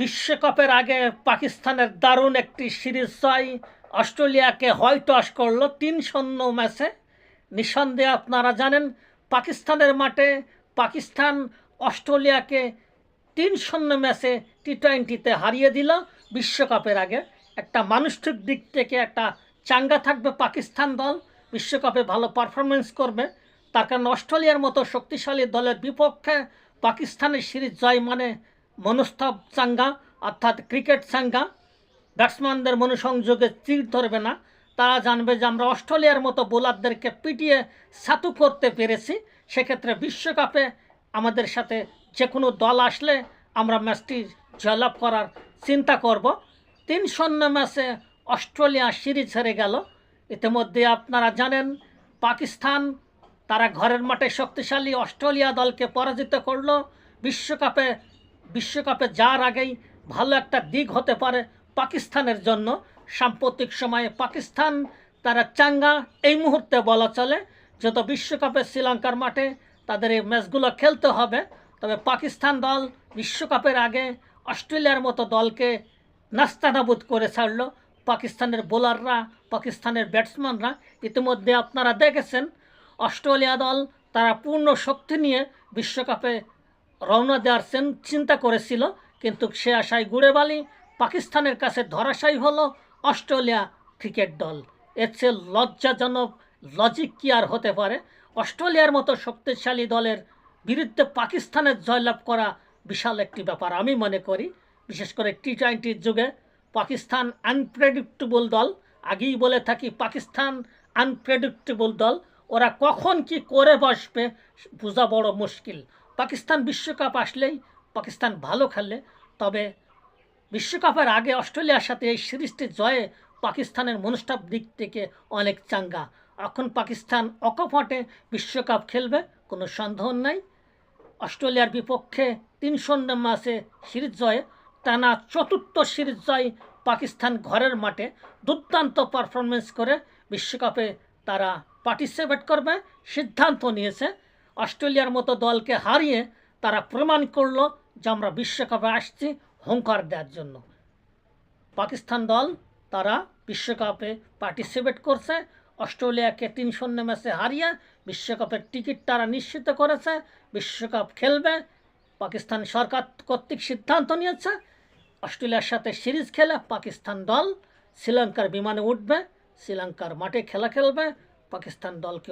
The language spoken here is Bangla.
বিশ্বকাপের আগে পাকিস্তানের দারুণ একটি সিরিজ জয় অস্ট্রেলিয়াকে হোয়াইট ওয়াশ করল তিন শূন্য ম্যাচে। নিঃসন্দেহে আপনারা জানেন, পাকিস্তানের মাঠে পাকিস্তান অস্ট্রেলিয়াকে তিন শূন্য ম্যাচে টি টোয়েন্টিতে হারিয়ে দিল বিশ্বকাপের আগে। একটা মানসিক দিক থেকে একটা চাঙ্গা থাকবে পাকিস্তান দল। বিশ্বকাপে ভালো পারফরমেন্স করবে। তার কারণ অস্ট্রেলিয়ার মতো শক্তিশালী দলের বিপক্ষে পাকিস্তানের সিরিজ জয় মানে মনস্তব চাঙ্গা অর্থাৎ ক্রিকেট চাঙ্গা ব্যাটসম্যানদের মনোসংযোগে চির ধরবে না। তারা জানবে যে আমরা অস্ট্রেলিয়ার মতো বোলারদেরকে পিটিয়ে সাতু করতে পেরেছি। সেক্ষেত্রে বিশ্বকাপে আমাদের সাথে যে কোনো দল আসলে আমরা ম্যাচটি জয়লাভ করার চিন্তা করব। তিন শূন্য ম্যাচে অস্ট্রেলিয়া সিরিজ হেরে গেল। ইতিমধ্যে আপনারা জানেন, পাকিস্তান তারা ঘরের মাঠে শক্তিশালী অস্ট্রেলিয়া দলকে পরাজিত করল। বিশ্বকাপে বিশ্বকাপে যাওয়ার আগেই ভালো একটা দিক হতে পারে পাকিস্তানের জন্য। সাম্প্রতিক সময়ে পাকিস্তান, তারা চাঙ্গা, এই মুহূর্তে বলা চলে, যত বিশ্বকাপে শ্রীলঙ্কার মাঠে তাদের এই ম্যাচগুলো খেলতে হবে। তবে পাকিস্তান দল বিশ্বকাপের আগে অস্ট্রেলিয়ার মতো দলকে নাস্তানাবুদ করে ছাড়লো। পাকিস্তানের বোলাররা, পাকিস্তানের ব্যাটসম্যানরা ইতিমধ্যে আপনারা দেখেছেন, অস্ট্রেলিয়া দল তারা পূর্ণ শক্তি নিয়ে বিশ্বকাপে রওনা দেওয়ার চেন- চিন্তা করেছিল, কিন্তু সে আশায় গুড়ে বালি পাকিস্তানের কাছে ধরাশায়ী হলো অস্ট্রেলিয়া ক্রিকেট দল। এর চেয়ে লজ্জাজনক লজিক কি আর হতে পারে? অস্ট্রেলিয়ার মতো শক্তিশালী দলের বিরুদ্ধে পাকিস্তানের জয়লাভ করা বিশাল একটি ব্যাপার, আমি মনে করি। বিশেষ করে টি টোয়েন্টির যুগে পাকিস্তান আনপ্রেডিক্টেবল দল, আগেই বলে থাকি পাকিস্তান আনপ্রেডিক্টেবল দল, ওরা কখন কি করে বসবে, বোঝা বড় মুশকিল। পাকিস্তান বিশ্বকাপ আসলেই পাকিস্তান ভালো খেলে তবে বিশ্বকাপের আগে অস্ট্রেলিয়ার সাথে এই সিরিজটি জয়ে পাকিস্তানের মনস্তাব দিক থেকে অনেক চাঙ্গা। এখন পাকিস্তান অকপটে বিশ্বকাপ খেলবে, কোনো সন্দেহ নাই। অস্ট্রেলিয়ার বিপক্ষে তিন শূন্য ম্যাচে সিরিজ জয়ে, টানা চতুর্থ সিরিজ জয় পাকিস্তান ঘরের মাঠে দুর্দান্ত পারফরমেন্স করে বিশ্বকাপে তারা পার্টিসিপেট করবে, সিদ্ধান্ত নিয়েছে অস্ট্রেলিয়ার মতো দলকে হারিয়ে তারা প্রমাণ করল যে আমরা বিশ্বকাপে আসছি হুঙ্কার দেওয়ার জন্য। পাকিস্তান দল তারা বিশ্বকাপে পার্টিসিপেট করছে, অস্ট্রেলিয়াকে তিন শূন্য ম্যাচে হারিয়ে বিশ্বকাপের টিকিট তারা নিশ্চিত করেছে, বিশ্বকাপ খেলবে, পাকিস্তান সরকার কর্তৃক সিদ্ধান্ত নিয়েছে। অস্ট্রেলিয়ার সাথে সিরিজ খেলে পাকিস্তান দল শ্রীলঙ্কার বিমানে উঠবে, শ্রীলঙ্কার মাঠে খেলা খেলবে, পাকিস্তান দলকে